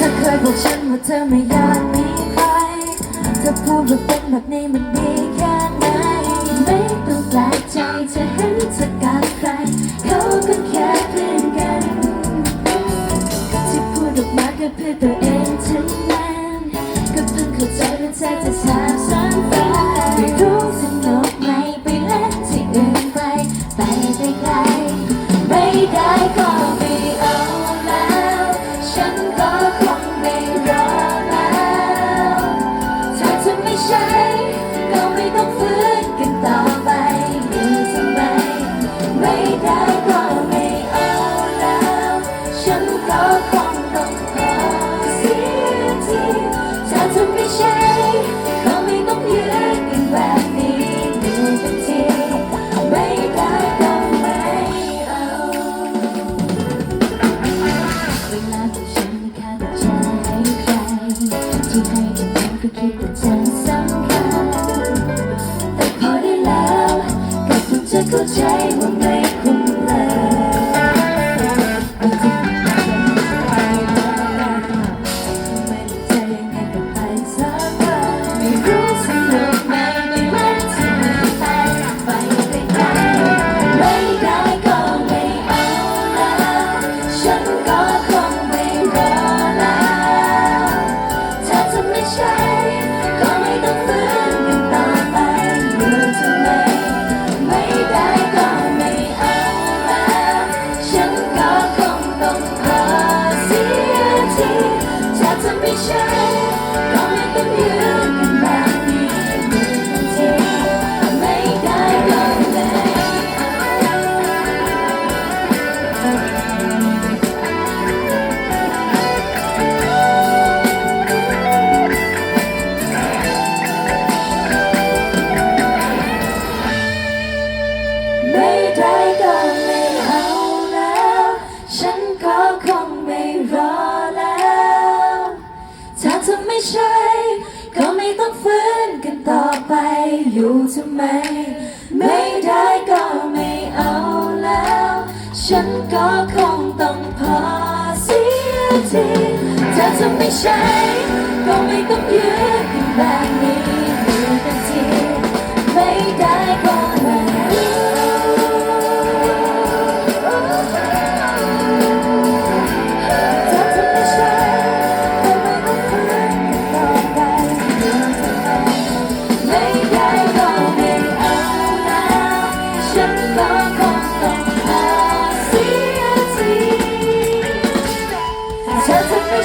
ธอเคยบอกฉันว่าเธอไม่อยากมีใคร เธอพูดว่าเป็นแบบนี้มันดีแค่ไหน ไม่ต้องแปลกใจจะเห็นเธอกัน คงไม่รอแล้วถ้าเธอไม่ใช่ก็ไม่ต้องฝืนกันต่อไปดีทำไมไม่ได้ก็ไม่เอาแล้ว ฉันก็คงต้องขอเสียทีถ้าเธอไม่ใช่ก็ไม่ต้องยืนกันแบบ change. love. ต้องฝืนกันต่อไปอยู่ทำไม ไม่ได้ก็ไม่เอาแล้ว ฉันก็คงต้องพอเสียทีเธอจะไม่ใช่ก็ไม่ต้องยืดกันแบบนี้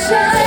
shine.